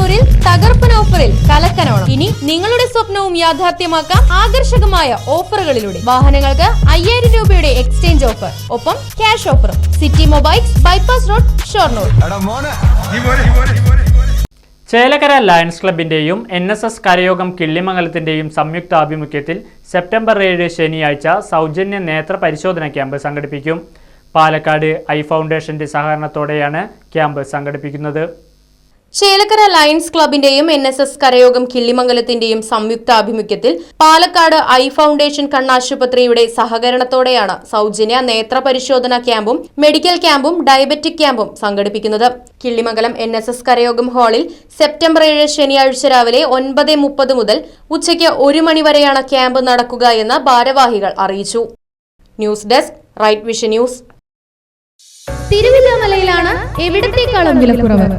ഷൊർണൂരിൽ തകർപ്പൻ ഓഫറിൽ കലക്കനോണം. ഇനി നിങ്ങളുടെ സ്വപ്നവും യാഥാർത്ഥ്യമാക്കാം ആകർഷകമായ ഓഫറുകളിലൂടെ. വാഹനങ്ങൾക്ക് അയ്യായിരം രൂപയുടെ എക്സ്ചേഞ്ച് ഓഫർ. ഒപ്പം ക്യാഷ് ഓഫറും. City mobiles bypass road Shoranur. Chelakkara lions ക്ലബിന്റെയും N S S കരയോഗം കിള്ളിമംഗലത്തിന്റെയും സംയുക്ത ആഭിമുഖ്യത്തിൽ സെപ്റ്റംബർ ഏഴ് ശനിയാഴ്ച സൗജന്യ നേത്ര പരിശോധന ക്യാമ്പ് സംഘടിപ്പിക്കും. പാലക്കാട് ഐ ഫൗണ്ടേഷന്റെ സഹകരണത്തോടെയാണ് ക്യാമ്പ് സംഘടിപ്പിക്കുന്നത്. ചേലക്കര ലയൺസ് ക്ലബിന്റെയും എൻ എസ് എസ് കരയോഗം കിള്ളിമംഗലത്തിന്റെയും സംയുക്താഭിമുഖ്യത്തിൽ പാലക്കാട് ഐ ഫൗണ്ടേഷൻ കണ്ണാശുപത്രിയുടെ സഹകരണത്തോടെയാണ് സൗജന്യ നേത്ര പരിശോധന ക്യാമ്പും മെഡിക്കൽ ക്യാമ്പും ഡയബറ്റിക് ക്യാമ്പും സംഘടിപ്പിക്കുന്നത്. കിള്ളിമംഗലം എൻ എസ് എസ് കരയോഗം ഹാളിൽ സെപ്റ്റംബർ ഏഴ് ശനിയാഴ്ച രാവിലെ ഒൻപത് മുപ്പത് മുതൽ ഉച്ചയ്ക്ക് ഒരു മണിവരെയാണ് ക്യാമ്പ് നടക്കുക എന്ന് ഭാരവാഹികൾ അറിയിച്ചു. News desk right vision news. തിരുവില്ലാമലയിലാണ് എവിടത്തേക്കാളും വിലക്കുറവ്.